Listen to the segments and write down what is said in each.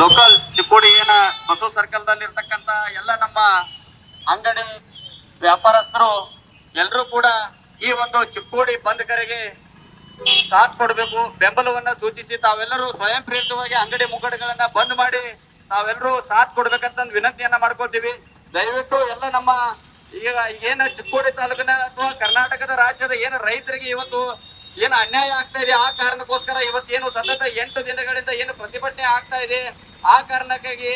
Local Chikkodi ಏನ Basava circle ದಲ್ಲಿ ಇರ್ತಕ್ಕಂತ ಎಲ್ಲ ನಮ್ಮ ಅಂಗಡಿ ವ್ಯಾಪಾರಸ್ಥರು ಎಲ್ಲರೂ ಕೂಡ ಈ ಒಂದು ಚಿಕ್ಕೋಡಿ ಬಂದ್ ಕರೆಗೆ ಸಾಥ್ ಕೊಡಬೇಕು, ಬೆಂಬಲವನ್ನ ಸೂಚಿಸಿ ತಾವೆಲ್ಲರೂ ಸ್ವಯಂ ಪ್ರೇರಿತವಾಗಿ ಅಂಗಡಿ ಮುಗ್ಗಡೆಗಳನ್ನ ಬಂದ್ ಮಾಡಿ ತಾವೆಲ್ಲರೂ ಸಾಥ್ ಕೊಡ್ಬೇಕಂತ ವಿನಂತಿಯನ್ನ ಮಾಡ್ಕೊಳ್ತೀವಿ. ದಯವಿಟ್ಟು ಎಲ್ಲ ನಮ್ಮ ಈಗ ಏನ ಚಿಕ್ಕೋಡಿ ತಾಲೂಕಿನ ಅಥವಾ ಕರ್ನಾಟಕದ ರಾಜ್ಯದ ಏನು ರೈತರಿಗೆ ಇವತ್ತು ಏನು ಅನ್ಯಾಯ ಆಗ್ತಾ ಇದೆ ಆ ಕಾರಣಕ್ಕೋಸ್ಕರ ಇವತ್ತೇನು ಸತತ ಎಂಟು ದಿನಗಳಿಂದ ಆಗ್ತಾ ಇದೆ. ಆ ಕಾರಣಕ್ಕಾಗಿ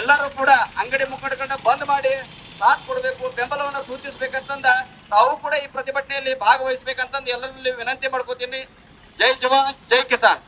ಎಲ್ಲರೂ ಕೂಡ ಅಂಗಡಿ ಮುಖಂಡಗಳನ್ನ ಬಂದ್ ಮಾಡಿ ಸಾಥ್ ಕೊಡಬೇಕು, ಬೆಂಬಲವನ್ನ ಸೂಚಿಸಬೇಕಂತಂದ ತಾವು ಕೂಡ ಈ ಪ್ರತಿಭಟನೆಯಲ್ಲಿ ಭಾಗವಹಿಸಬೇಕಂತಂದು ಎಲ್ಲರಲ್ಲಿ ವಿನಂತಿ ಮಾಡ್ಕೋತೀನಿ. ಜೈ ಜವಾನ್, ಜೈ ಕಿಸಾನ್.